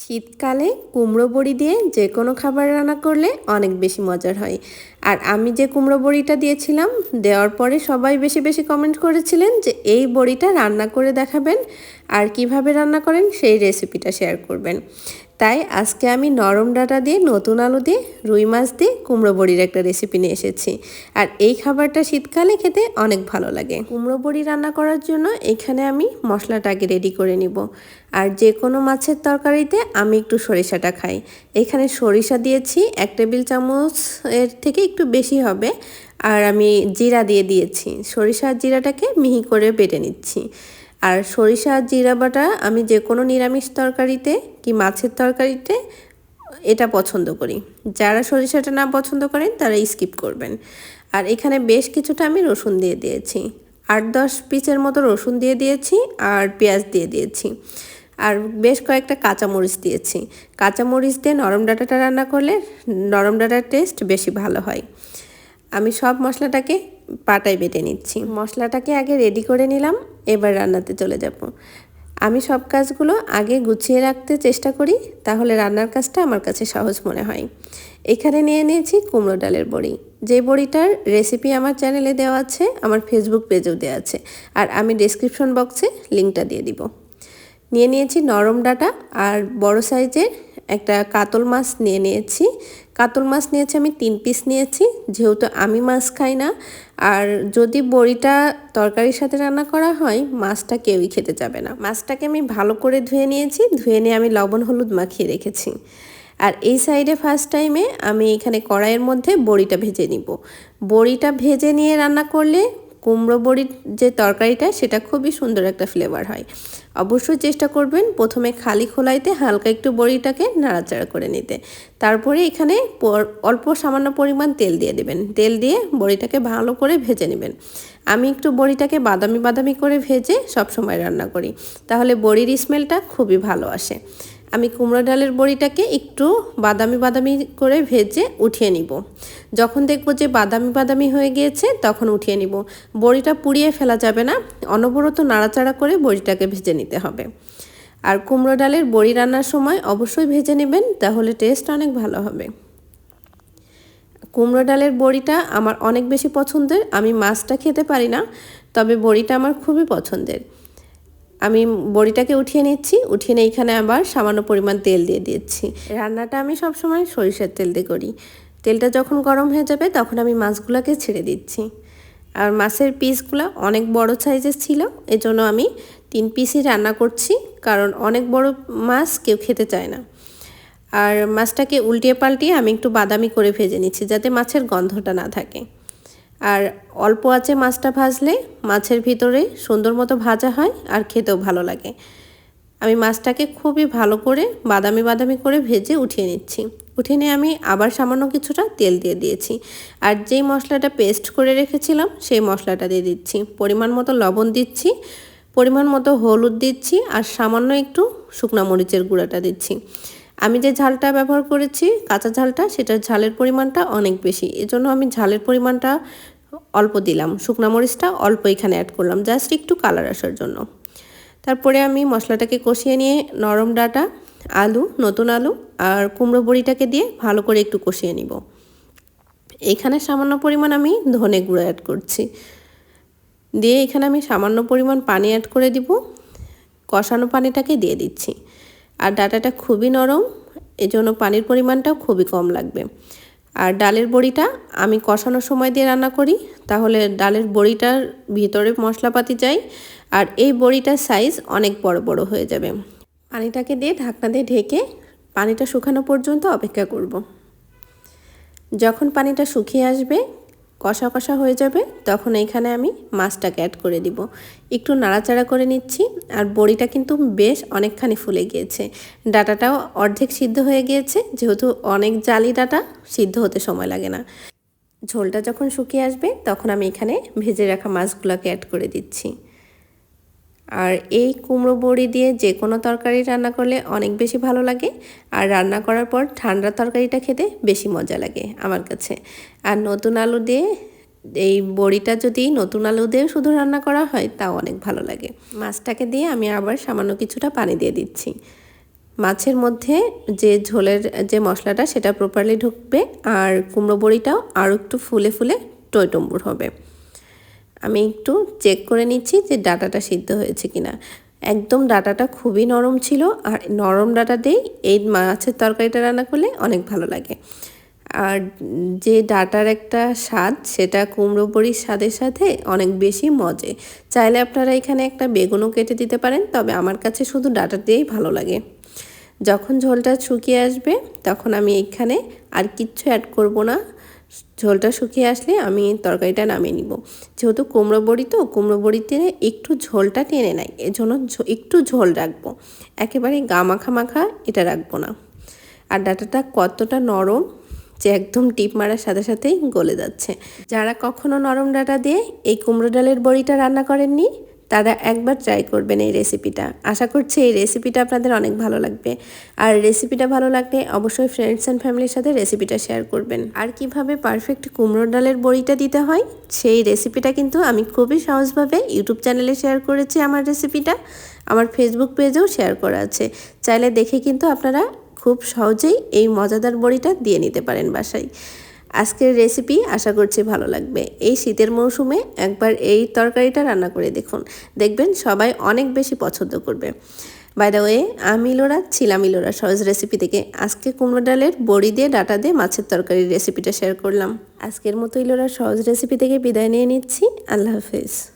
শীতকালে কুমড়ো বড়ি দিয়ে যে কোনো খাবার রান্না করলে অনেক বেশি মজার হয়। আর আমি যে কুমড়ো বড়িটা দিয়েছিলাম, দেওয়ার পরে সবাই বেশি বেশি কমেন্ট করেছিলেন যে এই বড়িটা রান্না করে দেখাবেন আর কীভাবে রান্না করেন সেই রেসিপিটা শেয়ার করবেন। তাই আজকে আমি নরম ডাটা দিয়ে, নতুন আলু দিয়ে, রুই মাছ দিয়ে কুমড়ো বড়ির একটা রেসিপি নিয়ে এসেছি। আর এই খাবারটা শীতকালে খেতে অনেক ভালো লাগে। কুমড়ো বড়ি রান্না করার জন্য এখানে আমি মশলাটাকে রেডি করে নিব। আর যে কোনো মাছের তরকারিতে আমি একটু সরিষাটা খাই। এখানে সরিষা দিয়েছি এক টেবিল চামচ এর থেকে একটু বেশি হবে। আর আমি জিরা দিয়ে দিয়েছি। সরিষার জিরাটাকে মিহি করে বেটে নিচ্ছি। আর সরিষা জিরা বাটা আমি যে কোনো নিরামিষ তরকারিতে কি মাছের তরকারিতে এটা পছন্দ করি। যারা সরিষাটা না পছন্দ করেন, তারা স্কিপ করবেন। আর এখানে বেশ কিছুটা আমি রসুন দিয়ে দিয়েছি। আট দশ পিসের মতো রসুন দিয়ে দিয়েছি আর পেঁয়াজ দিয়ে দিয়েছি। আর বেশ কয়েকটা কাঁচামরিচ দিয়েছি। কাঁচামরিচ দিয়ে নরম ডাটাটা রান্না করলে নরম ডাটার টেস্ট বেশি ভালো হয়। আমি সব মশলাটাকে পাটায় বেটে নিচ্ছি। মশলাটাকে আগে রেডি করে নিলাম, এবার রান্নাতে চলে যাব। আমি সব কাজগুলো আগে গুছিয়ে রাখতে চেষ্টা করি, তাহলে রান্নার কাজটা আমার কাছে সহজ মনে হয়। এখানে নিয়ে নিয়েছি কুমড়ো ডালের বড়ি। যে বড়িটার রেসিপি আমার চ্যানেলে দেওয়া আছে, আমার ফেসবুক পেজেও দেওয়া আছে। আর আমি ডিসক্রিপশন বক্সে লিঙ্কটা দিয়ে দিব। নিয়ে নিয়েছি নরম ডাটা আর বড় সাইজের একটা কাতল মাছ নিয়ে নিয়েছি। কাতল মাছ নিয়েছি আমি তিন পিস নিয়েছি, যেহেতু আমি মাছ খাই না। আর যদি বড়িটা তরকারির সাথে রান্না করা হয়, মাছটা কেউই খেতে যাবে না। মাছটাকে আমি ভালো করে ধুয়ে নিয়েছি, ধুয়ে নিয়ে আমি লবণ হলুদ মাখিয়ে রেখেছি। আর এই সাইডে ফার্স্ট টাইমে আমি এখানে কড়াইয়ের মধ্যে বড়িটা ভেজে নিব। বড়িটা ভেজে নিয়ে রান্না করলে কুমড়ো বড়ির যে তরকারিটা, সেটা খুবই সুন্দর একটা ফ্লেভার হয়। অবশ্যই চেষ্টা করবেন প্রথমে খালি খোলাইতে হালকা একটু বড়িটাকে নাড়াচাড়া করে নিতে। তারপরে এখানে অল্প সামান্য পরিমাণ তেল দিয়ে দেবেন। তেল দিয়ে বড়িটাকে ভালো করে ভেজে নেবেন। আমি একটু বড়িটাকে বাদামি বাদামি করে ভেজে সবসময় রান্না করি। তাহলে বড়ির স্মেলটা খুবই ভালো আসে। আমি কুমড়ো ডালের বড়িটাকে একটু বাদামি বাদামি করে ভেজে উঠিয়ে নিব। যখন দেখব যে বাদামি বাদামি হয়ে গিয়েছে, তখন উঠিয়ে নিব। বড়িটা পুড়িয়ে ফেলা যাবে না, অনবরত নাড়াচাড়া করে বড়িটাকে ভেজে নিতে হবে। আর কুমড়ো ডালের বড়ি রান্নার সময় অবশ্যই ভেজে নেবেন, তাহলে টেস্ট অনেক ভালো হবে। কুমড়ো ডালের বড়িটা আমার অনেক বেশি পছন্দের, আমি মাছটা খেতে পারি না, তবে বড়িটা আমার খুবই পছন্দের। আমি বড়িটাকে উঠিয়ে নিচ্ছি, উঠিয়ে নিয়ে এখানে আবার সামান্য পরিমাণ তেল দিয়ে দিচ্ছি। রান্নাটা আমি সবসময় সরিষার তেল দিয়ে করি। তেলটা যখন গরম হয়ে যাবে তখন আমি মাছগুলোকে ছেড়ে দিচ্ছি। আর মাছের পিসগুলো অনেক বড় সাইজের ছিল, এজন্য আমি তিন পিসই রান্না করছি, কারণ অনেক বড় মাছ কেউ খেতে চায় না। আর মাছটাকে উল্টিয়ে পাল্টিয়ে আমি একটু বাদামি করে ভেজে নিচ্ছি, যাতে মাছের গন্ধটা না থাকে। আর অল্প আছে মাছটা ভাজলে মাছের ভিতরে সুন্দর মতো ভাজা হয় আর খেতেও ভালো লাগে। আমি মাছটাকে খুবই ভালো করে বাদামি বাদামি করে ভেজে উঠিয়ে নিচ্ছি। উঠিয়ে নিয়ে আমি আবার সামান্য কিছুটা তেল দিয়ে দিয়েছি। আর যেই মশলাটা পেস্ট করে রেখেছিলাম সেই মশলাটা দিয়ে দিচ্ছি। পরিমাণ মতো লবণ দিচ্ছি, পরিমাণ মতো হলুদ দিচ্ছি আর সামান্য একটু শুকনা মরিচের গুঁড়াটা দিচ্ছি। আমি যে ঝালটা ব্যবহার করেছি, কাঁচা ঝালটা, সেটার ঝালের পরিমাণটা অনেক বেশি। এজন্য আমি ঝালের পরিমাণটা অল্প দিলাম। শুকনো মরিচটা অল্প এখানে অ্যাড করলাম। জাস্ট একটু কালার আসার জন্য। তারপরে আমি মশলাটাকে কষিয়ে নিয়ে নরম ডাটা, আলু, নতুন আলু আর কুমড়ো বড়িটাকে দিয়ে ভালো করে একটু কষিয়ে নিব। এখানে সামান্য পরিমাণ আমি ধনে গুঁড়ো অ্যাড করছি। দিয়ে এখানে আমি সামান্য পরিমাণ পানি অ্যাড করে দিব। কষানো পানিটাকে দিয়ে দিচ্ছি। আর ডাটাটা খুবই নরম, এজন্য পানির পরিমাণটাও খুবই কম লাগবে। আর ডালের বড়িটা আমি কষানোর সময় দিয়ে রান্না করি, তাহলে ডালের বড়িটার ভিতরে মশলাপাতি যায় আর এই বড়িটার সাইজ অনেক বড় বড় হয়ে যাবে পানিটাকে দিয়ে ঢাকনা দিয়ে ঢেকে পানিটা শুকানো পর্যন্ত অপেক্ষা করব। যখন পানিটা শুকিয়ে আসবে কষা কষা হয়ে যাবে, তখন এইখানে আমি মাছটাকে অ্যাড করে দিব। একটু নাড়াচাড়া করে নিচ্ছি, আর বড়িটা কিন্তু বেশ অনেকখানি ফুলে গিয়েছে। ডাটাটাও অর্ধেক সিদ্ধ হয়ে গিয়েছে, যেহেতু অনেক জালি ডাটা, সিদ্ধ হতে সময় লাগে না। ঝোলটা যখন শুকিয়ে আসবে, তখন আমি এখানে ভেজে রাখা মাছগুলোকে অ্যাড করে দিচ্ছি। আর এই কুমড়ো বড়ি দিয়ে যে কোনো তরকারি রান্না করলে অনেক বেশি ভালো লাগে। আর রান্না করার পর ঠান্ডা তরকারিটা খেতে বেশি মজা লাগে আমার কাছে। আর নতুন আলু দিয়ে এই বড়িটা যদি নতুন আলু দিয়ে শুধু রান্না করা হয় তাও অনেক ভালো লাগে। মাছটাকে দিয়ে আমি আবার সামান্য কিছুটা পানি দিয়ে দিচ্ছি। মাছের মধ্যে যে ঝোলের যে মশলাটা সেটা প্রপারলি ঢুকবে। আর কুমড়ো বড়িটাও আরও একটু ফুলে ফুলে টইটম্বুর হবে। আমি একটু চেক করে নিচ্ছি যে ডাটাটা সিদ্ধ হয়েছে কিনা। একদম ডাটাটা খুবই নরম ছিল আর নরম ডাটা দিয়েই এই মাছের তরকারিটা রান্না করলে অনেক ভালো লাগে। আর যে ডাটার একটা স্বাদ, সেটা কুমড়ো বড়ির স্বাদের সাথে অনেক বেশি মজে। চাইলে আপনারা এখানে একটা বেগুনও কেটে দিতে পারেন, তবে আমার কাছে শুধু ডাটা দিয়েই ভালো লাগে। যখন ঝোলটা শুকিয়ে আসবে, তখন আমি এখানে আর কিচ্ছু অ্যাড করব না। ঝোলটা শুকিয়ে আসলে আমি তরকারিটা নামিয়ে নিব। যেহেতু কুমড়ো বড়ি তো, কুমড়ো বড়িতে একটু ঝোলটা টেনে নেয়। এজন্য একটু ঝোল রাখব। একেবারে গা মাখা মাখা এটা রাখব না। আর ডাটাটা কতটা নরম যে একদম টিপ মারার সাথে সাথেই গলে যাচ্ছে। যারা কখনো নরম ডাটা দিয়ে এই কুমড়ো ডালের বড়িটা রান্না করেননি তারা একবার ট্রাই করবেন এই রেসিপিটা আশা করছি এই রেসিপিটা আপনাদের অনেক ভালো লাগবে। আর রেসিপিটা ভালো লাগলে অবশ্যই ফ্রেন্ডস অ্যান্ড ফ্যামিলির সাথে রেসিপিটা শেয়ার করবেন। আর কীভাবে পারফেক্ট কুমড়োর ডালের বড়িটা দিতে হয়, সেই রেসিপিটা কিন্তু আমি খুবই সহজভাবে ইউটিউব চ্যানেলে শেয়ার করেছি আমার রেসিপিটা আমার ফেসবুক পেজেও শেয়ার করা আছে। চাইলে দেখে কিন্তু আপনারা খুব সহজেই এই মজাদার বড়িটা দিয়ে নিতে পারেন বাসায়। আজকের রেসিপি আশা করছি ভালো লাগবে। এই শীতের মৌসুমে একবার এই তরকারিটা রান্না করে দেখুন। দেখবেন সবাই অনেক বেশি পছন্দ করবে। বাই দ্য ওয়ে আমি লোরা, ছিলাম ইলোরা সহজ রেসিপি থেকে আজকে কুমড়ো ডালের বড়ি দিয়ে ডাটা দিয়ে মাছের তরকারির রেসিপিটা শেয়ার করলাম। আজকের মতো ইলোরা সহজ রেসিপি থেকে বিদায় নিয়ে নিচ্ছি। আল্লাহ হাফিজ।